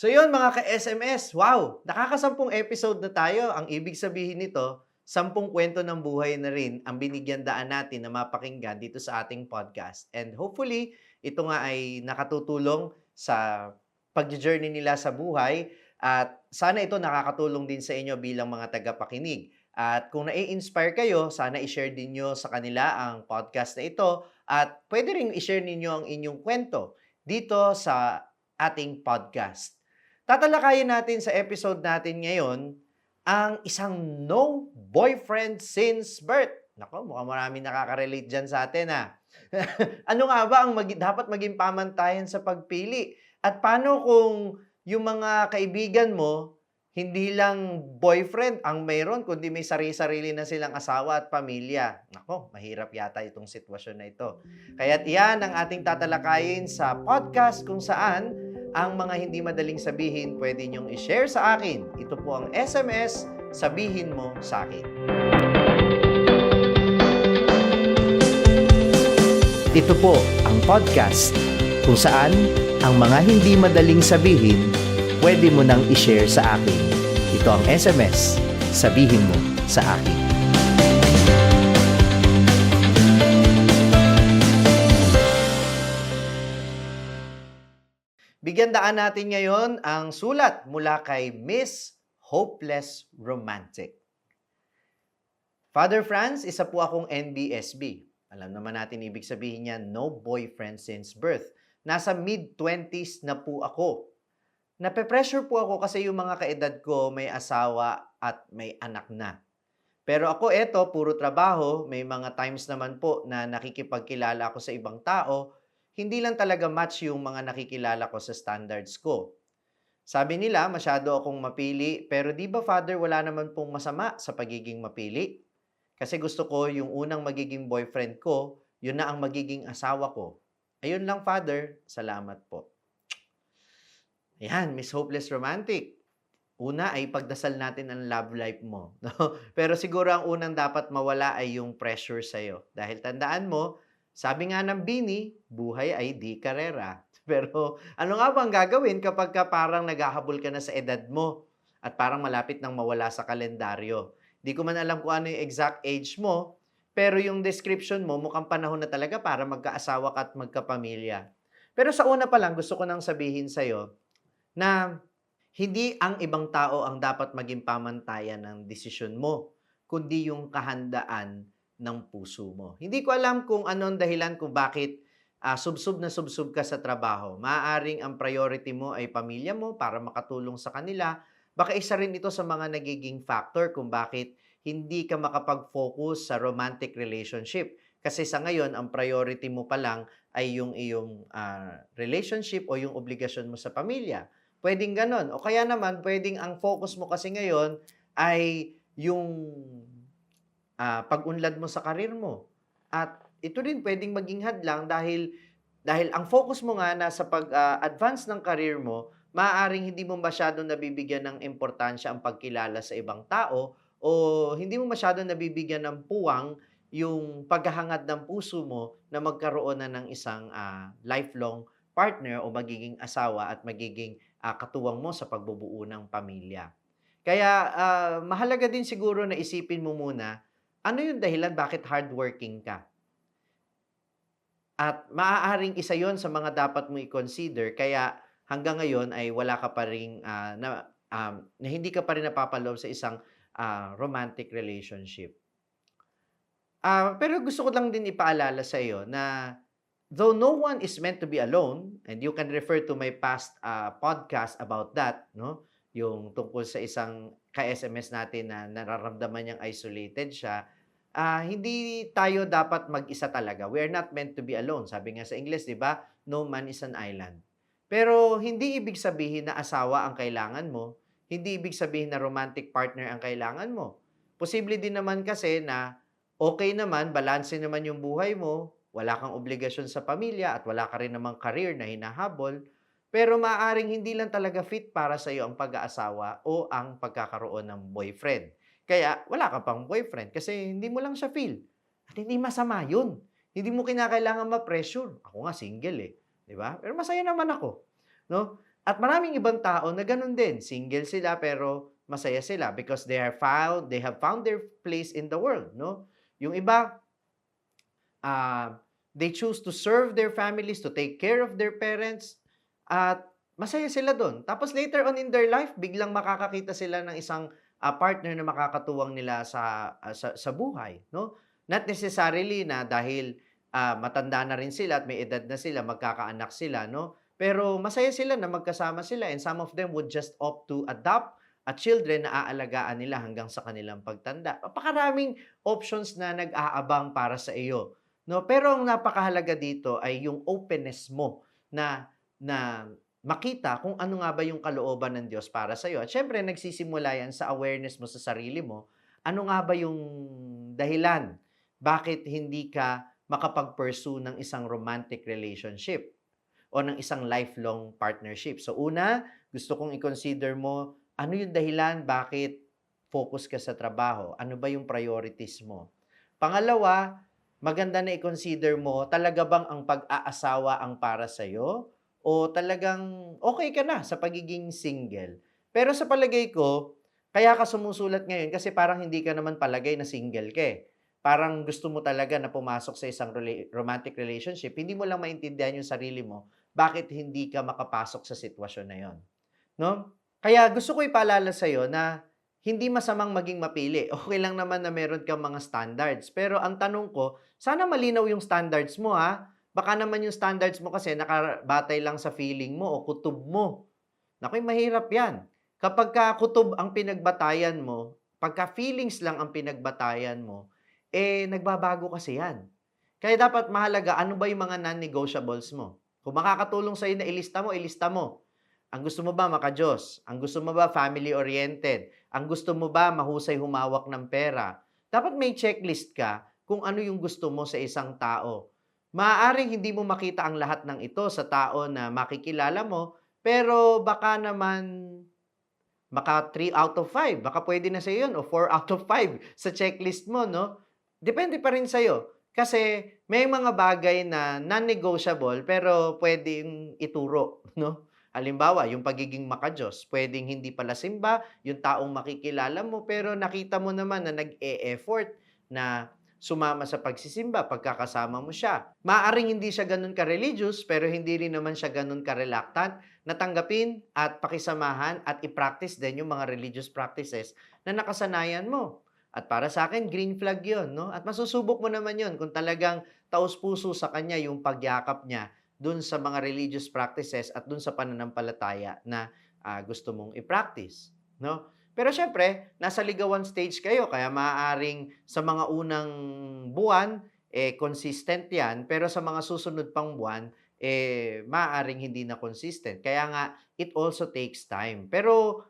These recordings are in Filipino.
So yun mga ka-SMS, wow, nakakasampung episode na tayo. Ang ibig sabihin nito, sampung kwento ng buhay na rin ang binigyan daan natin na mapakinggan dito sa ating podcast. And hopefully, ito nga ay nakatutulong sa pag-journey nila sa buhay at sana ito nakakatulong din sa inyo bilang mga tagapakinig. At kung nai-inspire kayo, sana i-share din nyo sa kanila ang podcast na ito at pwede rin i-share ninyo ang inyong kwento dito sa ating podcast. Tatalakayin natin sa episode natin ngayon ang isang no boyfriend since birth. Nako, mukhang maraming nakaka-relate dyan sa atin ha. ano nga ba ang magi- dapat maging pamantayan sa pagpili? At paano kung yung mga kaibigan mo, hindi lang boyfriend ang mayroon, kundi may sarili-sarili na silang asawa at pamilya. Nako, mahirap yata itong sitwasyon na ito. Kaya't iyan ang ating tatalakayin sa podcast kung saan ang mga hindi madaling sabihin pwede niyong i-share sa akin. Ito po ang SMS, sabihin mo sa akin. Ito po ang podcast kung saan ang mga hindi madaling sabihin pwede mo nang i-share sa akin. Ito ang SMS, sabihin mo sa akin. Bigyan daan natin ngayon ang sulat mula kay Miss Hopeless Romantic. Father Franz, isa po akong NBSB. Alam naman natin ibig sabihin niya, no boyfriend since birth. Nasa mid-20s na po ako. Nape-pressure po ako kasi yung mga kaedad ko may asawa at may anak na. Pero ako eto, puro trabaho, may mga times naman po na nakikipagkilala ako sa ibang tao, hindi lang talaga match yung mga nakikilala ko sa standards ko. Sabi nila, masyado akong mapili, pero di ba father, wala naman pong masama sa pagiging mapili? Kasi gusto ko yung unang magiging boyfriend ko, yun na ang magiging asawa ko. Ayun lang father, salamat po. Ayan, Miss Hopeless Romantic. Una ay pagdasal natin ang love life mo. No? Pero siguro ang unang dapat mawala ay yung pressure sa'yo. Dahil tandaan mo, sabi nga ng Bini, buhay ay di karera. Pero ano nga bang gagawin kapag ka parang naghahabol ka na sa edad mo at parang malapit nang mawala sa kalendaryo? Di ko man alam kung ano yung exact age mo, pero yung description mo mukhang panahon na talaga para magkaasawa ka at magkapamilya. Pero sa una pa lang, gusto ko nang sabihin sa'yo na hindi ang ibang tao ang dapat maging pamantayan ng desisyon mo, kundi yung kahandaan ng puso mo. Hindi ko alam kung anong dahilan kung bakit ah, subsub na subsub ka sa trabaho. Maaaring ang priority mo ay pamilya mo para makatulong sa kanila. Baka isa rin ito sa mga nagiging factor kung bakit hindi ka makapag-focus sa romantic relationship. Kasi sa ngayon, ang priority mo pa lang ay yung iyong ah, relationship o yung obligasyon mo sa pamilya. Pwedeng ganon. O kaya naman, pwedeng ang focus mo kasi ngayon ay yung ah, pag-unlad mo sa karir mo. At ito rin pwedeng maging hadlang dahil dahil ang focus mo nga nasa pag-advance ng career mo, maaaring hindi mo masyadong nabibigyan ng importansya ang pagkilala sa ibang tao o hindi mo masyadong nabibigyan ng puwang yung paghahangad ng puso mo na magkaroon na ng isang ah, lifelong partner o magiging asawa at magiging ah, katuwang mo sa pagbubuo ng pamilya. Kaya ah, mahalaga din siguro na isipin mo muna ano yung dahilan bakit hardworking ka. At maaaring isa yon sa mga dapat mo i-consider kaya hanggang ngayon ay wala ka pa rin ah, na, um, na hindi ka pa rin napapaloob sa isang ah, romantic relationship. Ah, pero gusto ko lang din ipaalala sa iyo na though no one is meant to be alone and you can refer to my past ah, podcast about that, no? Yung tungkol sa isang ka-SMS natin na nararamdaman niyang isolated siya, ah, hindi tayo dapat mag-isa talaga. We are not meant to be alone. Sabi nga sa English, 'di ba? No man is an island. Pero hindi ibig sabihin na asawa ang kailangan mo, hindi ibig sabihin na romantic partner ang kailangan mo. Posible din naman kasi na okay naman, balanse naman yung buhay mo, wala kang obligasyon sa pamilya at wala ka rin namang career na hinahabol, pero maaaring hindi lang talaga fit para sa iyo ang pag-aasawa o ang pagkakaroon ng boyfriend. Kaya wala ka pang boyfriend kasi hindi mo lang siya feel. At hindi masama yun. Hindi mo kinakailangan ma-pressure. Ako nga single eh. Di ba? Pero masaya naman ako. No? At maraming ibang tao na ganun din. Single sila pero masaya sila because they are found, they have found their place in the world, no? Yung iba, ah, they choose to serve their families, to take care of their parents, at masaya sila doon. Tapos later on in their life, biglang makakakita sila ng isang ah, partner na makakatuwang nila sa, ah, sa, sa buhay, no? Not necessarily na dahil ah, matanda na rin sila at may edad na sila, magkakaanak sila, no? Pero masaya sila na magkasama sila and some of them would just opt to adopt at children na aalagaan nila hanggang sa kanilang pagtanda. Napakaraming options na nag-aabang para sa iyo. No, pero ang napakahalaga dito ay yung openness mo na na makita kung ano nga ba yung kalooban ng Diyos para sa iyo. At syempre nagsisimula yan sa awareness mo sa sarili mo. Ano nga ba yung dahilan bakit hindi ka makapag-pursue ng isang romantic relationship o ng isang lifelong partnership? So una, gusto kong i-consider mo ano yung dahilan bakit focus ka sa trabaho? Ano ba yung priorities mo? Pangalawa, maganda na i-consider mo, talaga bang ang pag-aasawa ang para sa'yo? O talagang okay ka na sa pagiging single? Pero sa palagay ko, kaya ka sumusulat ngayon kasi parang hindi ka naman palagay na single ka eh. Parang gusto mo talaga na pumasok sa isang romantic relationship, hindi mo lang maintindihan yung sarili mo, bakit hindi ka makapasok sa sitwasyon na yon. No? Kaya gusto ko ipaalala sa'yo na hindi masamang maging mapili. Okay lang naman na meron kang mga standards. Pero ang tanong ko, sana malinaw yung standards mo ha. Baka naman yung standards mo kasi nakabatay lang sa feeling mo o kutob mo. Naku, mahirap yan. Kapag ka kutob ang pinagbatayan mo, pagka feelings lang ang pinagbatayan mo, eh nagbabago kasi yan. Kaya dapat mahalaga, ano ba yung mga non-negotiables mo? Kung makakatulong sa'yo na ilista mo, ilista mo. Ang gusto mo ba maka-Diyos? Ang gusto mo ba family-oriented? Ang gusto mo ba mahusay humawak ng pera? Dapat may checklist ka kung ano yung gusto mo sa isang tao. Maaaring hindi mo makita ang lahat ng ito sa tao na makikilala mo, pero baka naman maka 3 out of 5. Baka pwede na sa yun o 4 out of 5 sa checklist mo, no? Depende pa rin sa'yo. Kasi may mga bagay na non-negotiable pero pwedeng ituro, no? Halimbawa, yung pagiging makajos, pwedeng hindi pala simba, yung taong makikilala mo, pero nakita mo naman na nag-e-effort na sumama sa pagsisimba, pagkakasama mo siya. Maaring hindi siya ganun ka-religious, pero hindi rin naman siya ganun ka-reluctant na tanggapin at pakisamahan at i-practice din yung mga religious practices na nakasanayan mo. At para sa akin, green flag yon no? At masusubok mo naman yon kung talagang taos-puso sa kanya yung pagyakap niya dun sa mga religious practices at dun sa pananampalataya na ah, gusto mong i-practice, no? Pero syempre, nasa ligawan stage kayo kaya maaaring sa mga unang buwan eh consistent 'yan, pero sa mga susunod pang buwan eh maaaring hindi na consistent. Kaya nga it also takes time. Pero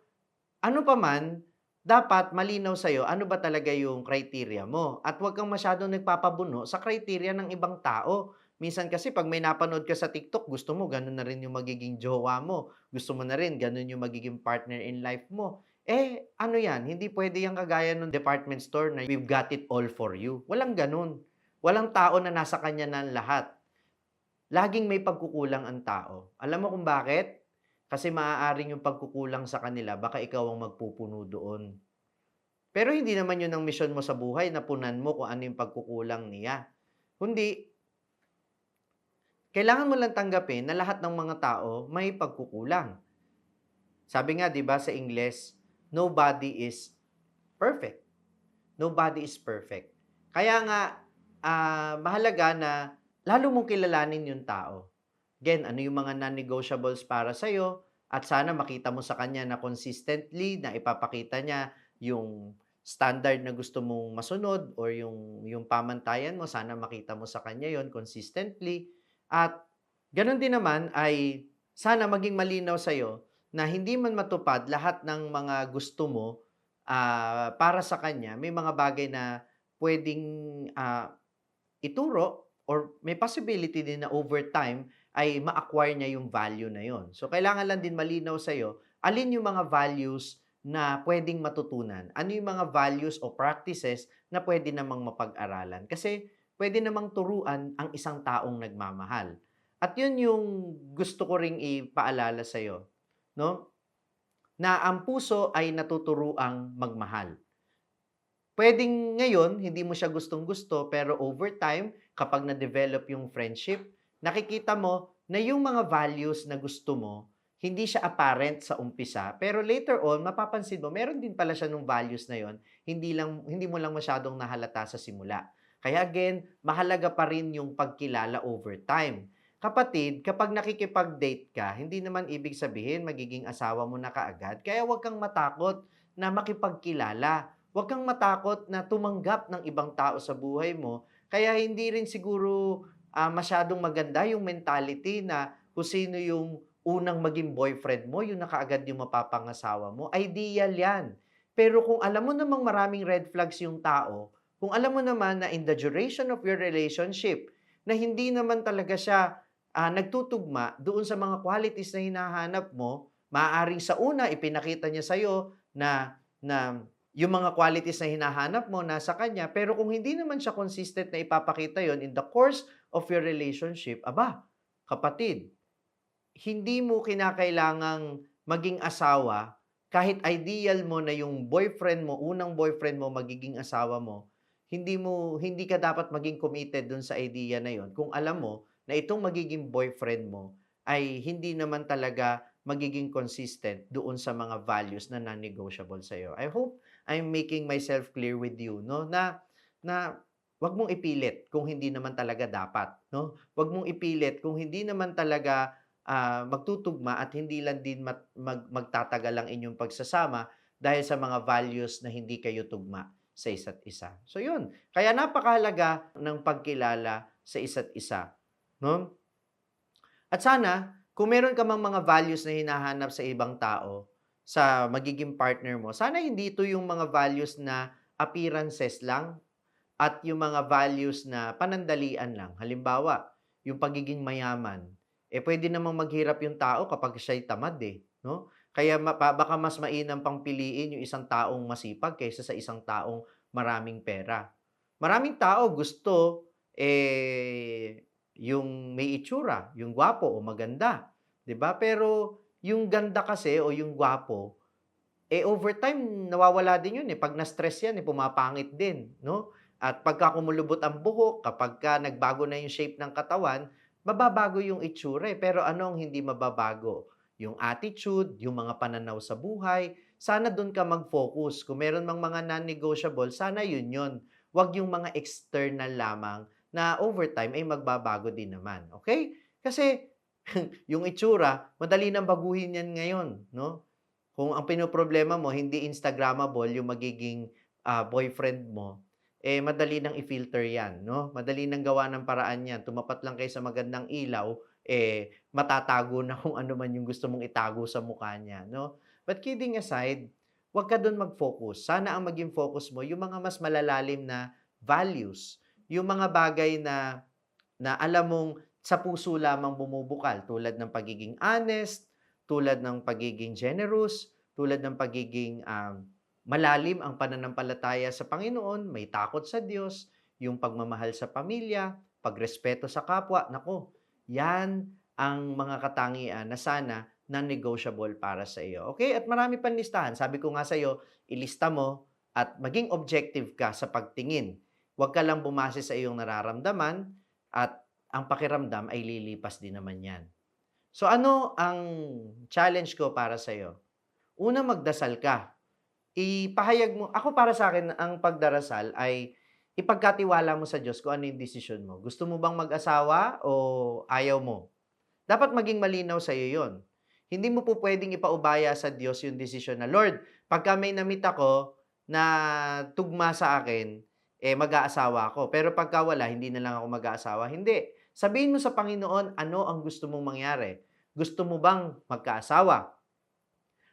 ano pa man, dapat malinaw sa'yo ano ba talaga yung criteria mo at huwag kang masyadong nagpapabuno sa criteria ng ibang tao. Minsan kasi pag may napanood ka sa TikTok, gusto mo ganun na rin yung magiging jowa mo. Gusto mo na rin ganun yung magiging partner in life mo. Eh, ano yan? Hindi pwede yung kagaya ng department store na we've got it all for you. Walang ganun. Walang tao na nasa kanya ang lahat. Laging may pagkukulang ang tao. Alam mo kung bakit? Kasi maaaring yung pagkukulang sa kanila, baka ikaw ang magpupuno doon. Pero hindi naman yun ang mission mo sa buhay na punan mo kung ano yung pagkukulang niya. Kundi, kailangan mo lang tanggapin na lahat ng mga tao may pagkukulang. Sabi nga, di ba, sa Ingles, nobody is perfect. Nobody is perfect. Kaya nga, ah, mahalaga na lalo mong kilalanin yung tao. Again, ano yung mga non-negotiables para sa'yo at sana makita mo sa kanya na consistently na ipapakita niya yung standard na gusto mong masunod or yung, yung pamantayan mo, sana makita mo sa kanya yon consistently. At ganun din naman ay sana maging malinaw sa'yo na hindi man matupad lahat ng mga gusto mo ah, para sa kanya, may mga bagay na pwedeng ah, ituro or may possibility din na over time ay ma-acquire niya yung value na yon. So, kailangan lang din malinaw sa'yo, alin yung mga values na pwedeng matutunan? Ano yung mga values o practices na pwede namang mapag-aralan? Kasi pwede namang turuan ang isang taong nagmamahal. At yun yung gusto ko ring ipaalala sa'yo. No? Na ang puso ay natuturuang magmahal. Pwedeng ngayon, hindi mo siya gustong-gusto, pero over time, kapag na-develop yung friendship, nakikita mo na yung mga values na gusto mo, hindi siya apparent sa umpisa, pero later on, mapapansin mo, meron din pala siya nung values na yon, hindi, lang, hindi mo lang masyadong nahalata sa simula. Kaya again, mahalaga pa rin yung pagkilala over time. Kapatid, kapag nakikipag-date ka, hindi naman ibig sabihin magiging asawa mo na kaagad. Kaya huwag kang matakot na makipagkilala. Huwag kang matakot na tumanggap ng ibang tao sa buhay mo. Kaya hindi rin siguro ah, masyadong maganda yung mentality na kung sino yung unang maging boyfriend mo, yung nakaagad yung mapapangasawa mo. Ideal yan. Pero kung alam mo namang maraming red flags yung tao, kung alam mo naman na in the duration of your relationship, na hindi naman talaga siya ah, nagtutugma doon sa mga qualities na hinahanap mo, maaaring sa una ipinakita niya sa'yo na, na yung mga qualities na hinahanap mo nasa kanya, pero kung hindi naman siya consistent na ipapakita yon in the course of your relationship, aba, kapatid, hindi mo kinakailangang maging asawa kahit ideal mo na yung boyfriend mo, unang boyfriend mo magiging asawa mo, hindi mo hindi ka dapat maging committed dun sa idea na yon kung alam mo na itong magiging boyfriend mo ay hindi naman talaga magiging consistent doon sa mga values na non-negotiable sa iyo. I hope I'm making myself clear with you, no? Na na wag mong ipilit kung hindi naman talaga dapat, no? Wag mong ipilit kung hindi naman talaga ah, magtutugma at hindi lang din mat- mag- magtatagal ang inyong pagsasama dahil sa mga values na hindi kayo tugma sa isa't isa. So yun, kaya napakahalaga ng pagkilala sa isa't isa, no? At sana kung meron ka mang mga values na hinahanap sa ibang tao, sa magiging partner mo, sana hindi ito yung mga values na appearances lang at yung mga values na panandalian lang. Halimbawa, yung pagiging mayaman. Eh pwede namang maghirap yung tao kapag siya'y tamad eh, no? Kaya ma- baka mas mainam pang piliin yung isang taong masipag kaysa sa isang taong maraming pera. Maraming tao gusto eh yung may itsura, yung gwapo o maganda, 'di ba? Pero yung ganda kasi o yung gwapo eh over time nawawala din yun eh. Pag na-stress yan eh pumapangit din, no? At pagka kumulubot ang buhok, kapag ka nagbago na yung shape ng katawan, mababago yung itsura eh. Pero ano ang hindi mababago? Yung attitude, yung mga pananaw sa buhay, sana doon ka mag-focus. Kung meron mang mga non-negotiable, sana yun yun. Huwag yung mga external lamang na over time ay magbabago din naman. Okay? Kasi yung itsura, madali nang baguhin yan ngayon, no? Kung ang pinoproblema mo hindi instagrammable yung magiging ah, boyfriend mo, eh madali nang i-filter yan, no? Madali nang gawa ng paraan yan. Tumapat lang kayo sa magandang ilaw, eh matatago na kung ano man yung gusto mong itago sa mukha niya, no? But kidding aside, huwag ka doon mag-focus. Sana ang maging focus mo yung mga mas malalalim na values, yung mga bagay na na alam mong sa puso lamang bumubukal tulad ng pagiging honest, tulad ng pagiging generous, tulad ng pagiging um, malalim ang pananampalataya sa Panginoon, may takot sa Diyos, yung pagmamahal sa pamilya, pagrespeto sa kapwa. Nako, yan ang mga katangian na sana non-negotiable para sa iyo. Okay? At marami pang listahan. Sabi ko nga sa iyo, ilista mo at maging objective ka sa pagtingin. Huwag ka lang bumase sa iyong nararamdaman at ang pakiramdam ay lilipas din naman yan. So ano ang challenge ko para sa iyo? Una, magdasal ka. Ipahayag mo, ako para sa akin, ang pagdarasal ay ipagkatiwala mo sa Diyos kung ano yung desisyon mo. Gusto mo bang mag-asawa o ayaw mo? Dapat maging malinaw sa iyo yon. Hindi mo po pwedeng ipaubaya sa Diyos yung desisyon na, Lord, pagka may namit ako na tugma sa akin, eh mag-aasawa ako. Pero pagka wala, hindi na lang ako mag-aasawa. Hindi. Sabihin mo sa Panginoon, ano ang gusto mong mangyari? Gusto mo bang magkaasawa?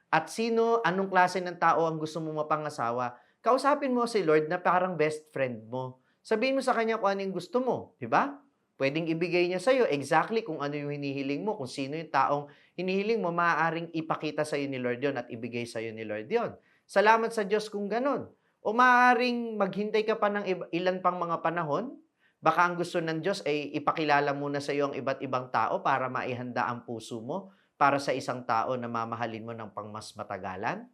At sino, anong klase ng tao ang gusto mong mapangasawa? Kausapin mo si Lord na parang best friend mo. Sabihin mo sa kanya kung ano yung gusto mo, di ba? Pwedeng ibigay niya sa'yo exactly kung ano yung hinihiling mo, kung sino yung taong hinihiling mo, maaaring ipakita sa'yo ni Lord yon at ibigay sa'yo ni Lord yon. Salamat sa Diyos kung ganun. O maaaring maghintay ka pa ng ilan pang mga panahon, baka ang gusto ng Diyos ay ipakilala muna sa iyo ang iba't ibang tao para maihanda ang puso mo. para sa isang tao na mamahalin mo ng pangmas matagalan.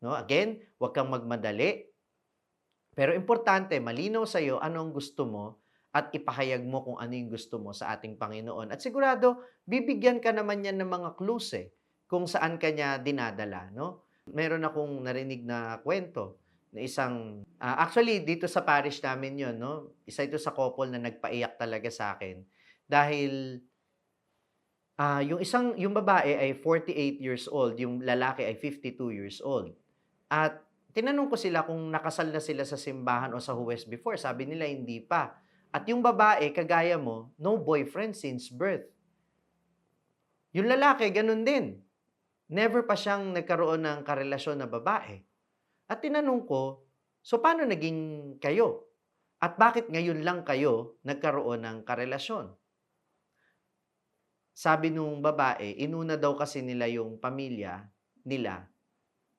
No? Again, huwag kang magmadali. Pero importante, malinaw sa iyo ano ang gusto mo at ipahayag mo kung ano yung gusto mo sa ating Panginoon. At sigurado, bibigyan ka naman yan ng mga clues eh, kung saan ka niya dinadala. No? Meron akong narinig na kwento na isang, ah, actually dito sa parish namin yon no? isa ito sa couple na nagpaiyak talaga sa akin. Dahil ah yung isang, yung babae ay 48 years old, yung lalaki ay 52 years old. At tinanong ko sila kung nakasal na sila sa simbahan o sa huwes before. Sabi nila hindi pa. At yung babae, kagaya mo, no boyfriend since birth. Yung lalaki, ganun din. Never pa siyang nagkaroon ng karelasyon na babae. At tinanong ko, so paano naging kayo? At bakit ngayon lang kayo nagkaroon ng karelasyon? Sabi nung babae, inuna daw kasi nila yung pamilya nila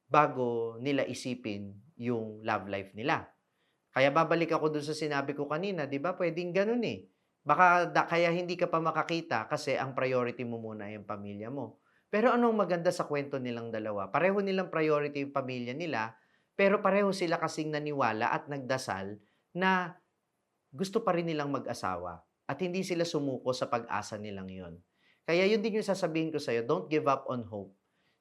bago nila isipin yung love life nila. Kaya babalik ako dun sa sinabi ko kanina, 'di ba? Pwedeng ganun eh. Baka da, kaya hindi ka pa makakita kasi ang priority mo muna yung pamilya mo. Pero anong maganda sa kwento nilang dalawa? Pareho nilang priority yung pamilya nila, pero pareho sila kasing naniwala at nagdasal na gusto pa rin nilang mag-asawa at hindi sila sumuko sa pag-asa nilang yon. Kaya yun din yung sasabihin ko sa'yo, don't give up on hope.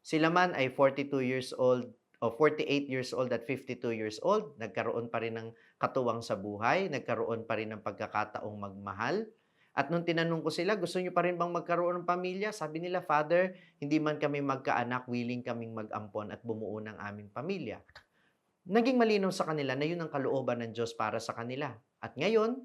Sila man ay 42 years old o 48 years old at 52 years old, nagkaroon pa rin ng katuwang sa buhay, nagkaroon pa rin ng pagkakataong magmahal. At nung tinanong ko sila, gusto niyo pa rin bang magkaroon ng pamilya? Sabi nila, Father, hindi man kami magkaanak, willing kaming mag-ampon at bumuo ng aming pamilya. Naging malinaw sa kanila na yun ang kalooban ng Diyos para sa kanila. At ngayon,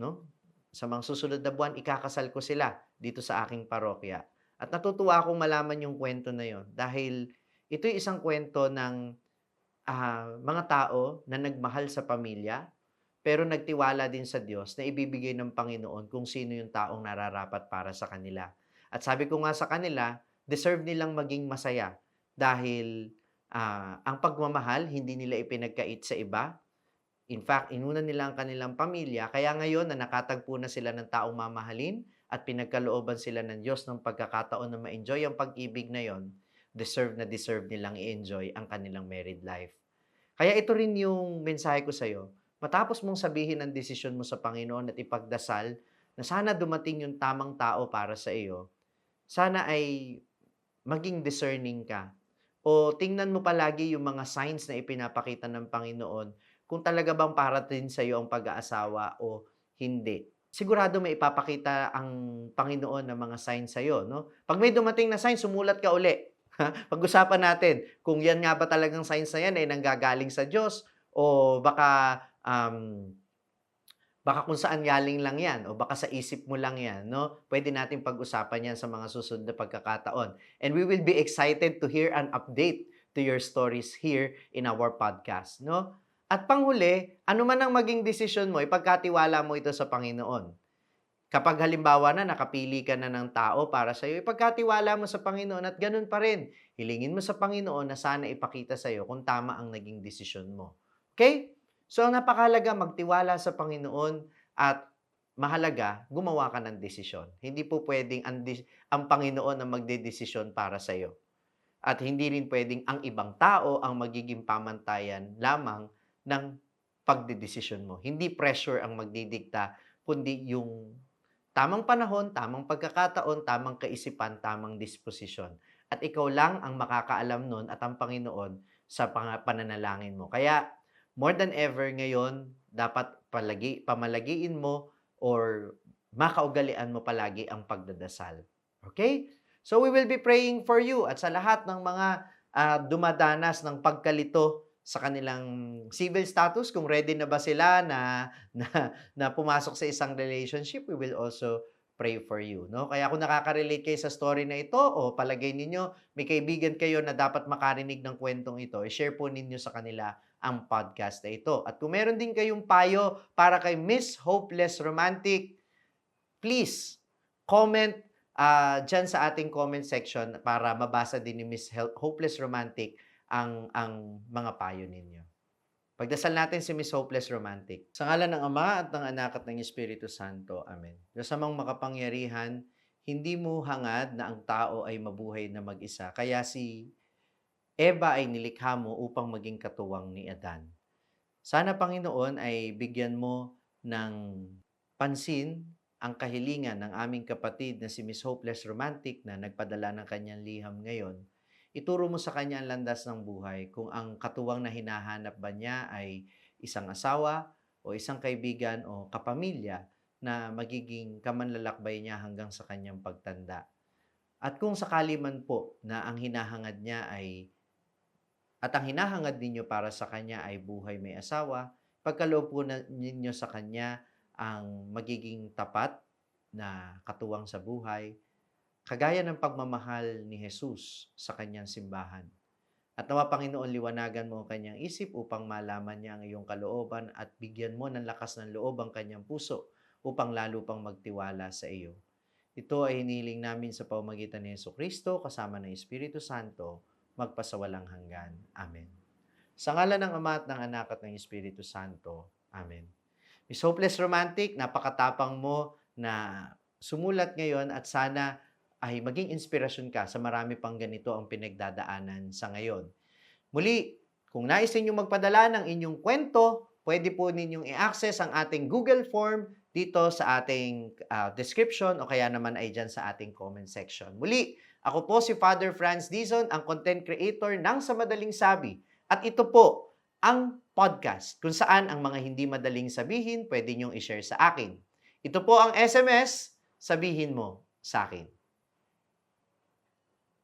no, sa mga susunod na buwan, ikakasal ko sila dito sa aking parokya. At natutuwa akong malaman yung kwento na yon dahil ito'y isang kwento ng ah, mga tao na nagmahal sa pamilya, pero nagtiwala din sa Diyos na ibibigay ng Panginoon kung sino yung taong nararapat para sa kanila. At sabi ko nga sa kanila, deserve nilang maging masaya dahil ah, ang pagmamahal hindi nila ipinagkait sa iba. In fact, inuna nila ang kanilang pamilya, kaya ngayon na nakatagpo na sila ng taong mamahalin at pinagkalooban sila ng Diyos ng pagkakataon na ma-enjoy ang pag-ibig na yon, deserve na deserve nilang i-enjoy ang kanilang married life. Kaya ito rin yung mensahe ko sa iyo. Matapos mong sabihin ang desisyon mo sa Panginoon at ipagdasal na sana dumating yung tamang tao para sa iyo, sana ay maging discerning ka. O tingnan mo palagi yung mga signs na ipinapakita ng Panginoon kung talaga bang para din sa iyo ang pag-aasawa o hindi. Sigurado may ipapakita ang Panginoon ng mga signs sa iyo, no? Pag may dumating na sign, sumulat ka uli. Pag-usapan natin kung yan nga ba talagang signs na yan ay nanggagaling sa Diyos o baka um, baka kung saan galing lang yan o baka sa isip mo lang yan, no? Pwede natin pag-usapan yan sa mga susunod na pagkakataon. And we will be excited to hear an update to your stories here in our podcast, no? At panghuli, ano man ang maging desisyon mo, ipagkatiwala mo ito sa Panginoon. Kapag halimbawa na nakapili ka na ng tao para sa iyo, ipagkatiwala mo sa Panginoon at ganun pa rin. Hilingin mo sa Panginoon na sana ipakita sa iyo kung tama ang naging desisyon mo. Okay? So, napakalaga, magtiwala sa Panginoon at mahalaga, gumawa ka ng desisyon. Hindi po pwedeng ang, ang Panginoon ang magdedesisyon para sa iyo. At hindi rin pwedeng ang ibang tao ang magiging pamantayan lamang ng pagdedesisyon mo. Hindi pressure ang magdidikta, kundi yung tamang panahon, tamang pagkakataon, tamang kaisipan, tamang disposisyon. At ikaw lang ang makakaalam nun at ang Panginoon sa pananalangin mo. Kaya, more than ever ngayon, dapat palagi, pamalagiin mo or makaugalian mo palagi ang pagdadasal. Okay? So we will be praying for you at sa lahat ng mga uh, dumadanas ng pagkalito sa kanilang civil status, kung ready na ba sila na, na, na pumasok sa isang relationship, we will also pray for you. No? Kaya kung nakaka-relate kayo sa story na ito o palagay ninyo, may kaibigan kayo na dapat makarinig ng kwentong ito, i-share po ninyo sa kanila ang podcast na ito. At kung meron din kayong payo para kay Miss Hopeless Romantic, please comment uh, dyan sa ating comment section para mabasa din ni Miss Hopeless Romantic ang, ang mga payo ninyo. Pagdasal natin si Miss Hopeless Romantic. Sa ngalan ng Ama at ng Anak at ng Espiritu Santo. Amen. Diyos amang makapangyarihan, hindi mo hangad na ang tao ay mabuhay na mag-isa. Kaya si Eva ay nilikha mo upang maging katuwang ni Adan. Sana Panginoon ay bigyan mo ng pansin ang kahilingan ng aming kapatid na si Miss Hopeless Romantic na nagpadala ng kanyang liham ngayon. Ituro mo sa kanya ang landas ng buhay kung ang katuwang na hinahanap ba niya ay isang asawa o isang kaibigan o kapamilya na magiging kamanlalakbay niya hanggang sa kanyang pagtanda. At kung sakali man po na ang hinahangad niya ay at ang hinahangad ninyo para sa kanya ay buhay may asawa, pagkaloob ninyo sa kanya ang magiging tapat na katuwang sa buhay, kagaya ng pagmamahal ni Jesus sa kanyang simbahan. At nawa Panginoon, liwanagan mo ang kanyang isip upang malaman niya ang iyong kalooban at bigyan mo ng lakas ng loob ang kanyang puso upang lalo pang magtiwala sa iyo. Ito ay hiniling namin sa pamamagitan ni Yeso Kristo kasama ng Espiritu Santo magpasawalang hanggan. Amen. Sa ngala ng Ama at ng Anak at ng Espiritu Santo. Amen. Miss Hopeless Romantic, napakatapang mo na sumulat ngayon at sana ay maging inspirasyon ka sa marami pang ganito ang pinagdadaanan sa ngayon. Muli, kung nais ninyong magpadala ng inyong kwento, pwede po ninyong i-access ang ating Google form dito sa ating uh, description o kaya naman ay dyan sa ating comment section. Muli, ako po si Father Franz Dizon, ang content creator ng Sa Madaling Sabi. At ito po ang podcast kung saan ang mga hindi madaling sabihin pwede nyong i-share sa akin. Ito po ang SMS, sabihin mo sa akin.